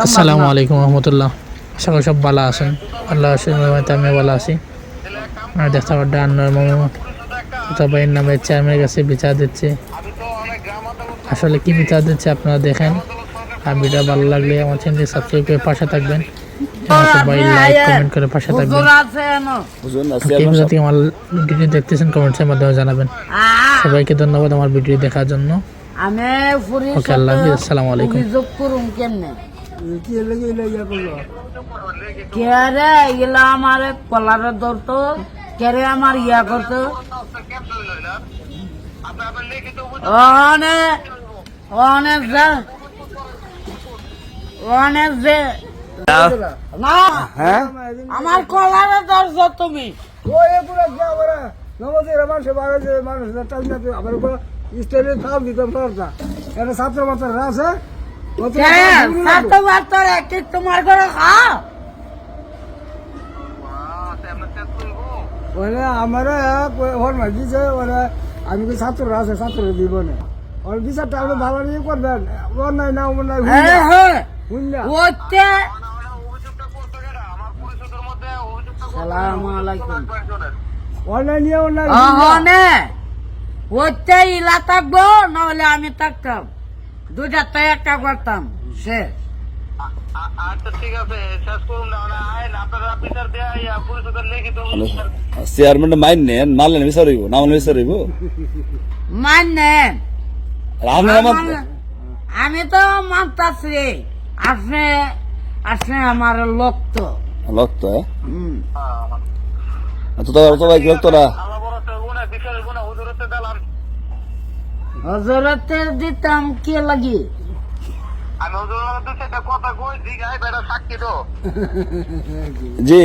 আসসালামু আলাইকুম রহমতুল্লাহ। আশা করি সব ভালো আছেন। আল্লাহ আমি ভালো আছি। আর দেখতে পাড্ডা আন্নার মামু। সবাই নামে চেয়ারম্যানের কাছে বিচার দিচ্ছে। আসলে কি বিচার দিচ্ছে আপনারা দেখেন। আর ভিডিও ভালো লাগলে আমার চ্যানেলটি সাবস্ক্রাইব করে পাশে থাকবেন। সবাই লাইক কমেন্ট করে পাশে থাকবেন। কে আমার ভিডিও দেখতেছেন কমেন্টসের মাধ্যমে জানাবেন। সবাইকে ধন্যবাদ আমার ভিডিও দেখার জন্য। আমি ওকে, আল্লাহ হাফিজ, আসসালামু আলাইকুম। অভিযোগ করুম কেমনে কে রে এগুলা আমার কলারে ধরতো কে রে আমার ইয়া করতো? অনেক অনেক যে অনেক যে। না। হ্যাঁ? আমার কলারে ধরছো তুমি। পুরো আমরা নবদের মানুষ এটা ছাত্র মাত্রা আছে সাত বার্তার একটি তোমার ঘরে খাও ওরা আমার ওর মাঝি দিছে ওরা আমি কি ছাত্র আছে ছাত্র দিব না। ওর বিচারটা আপনি ভালো নিয়ে করবেন। ওর নাই না ওর নাই হ্যাঁ হ্যাঁ। হচ্ছে সালাম আলাইকুম। ওর নিয়ে নাই অহনে ইলা থাকব নাহলে আমি থাকতাম। দুইটা তো একটা করতাম শেষ। আচ্ছা ঠিক আছে শেষ করুন না চেয়ারম্যান মাইন নেন। আমি তো মানতাছি আপনি আপনি আমার লোক তো হুম। তো তো তো ভাই লক্ত না। হুজুরতে হজরতের দিতাম কে লাগি? আমি হুজুরের দুই কথা কই দিঘায় বেটা সাক্ষী তো। জি।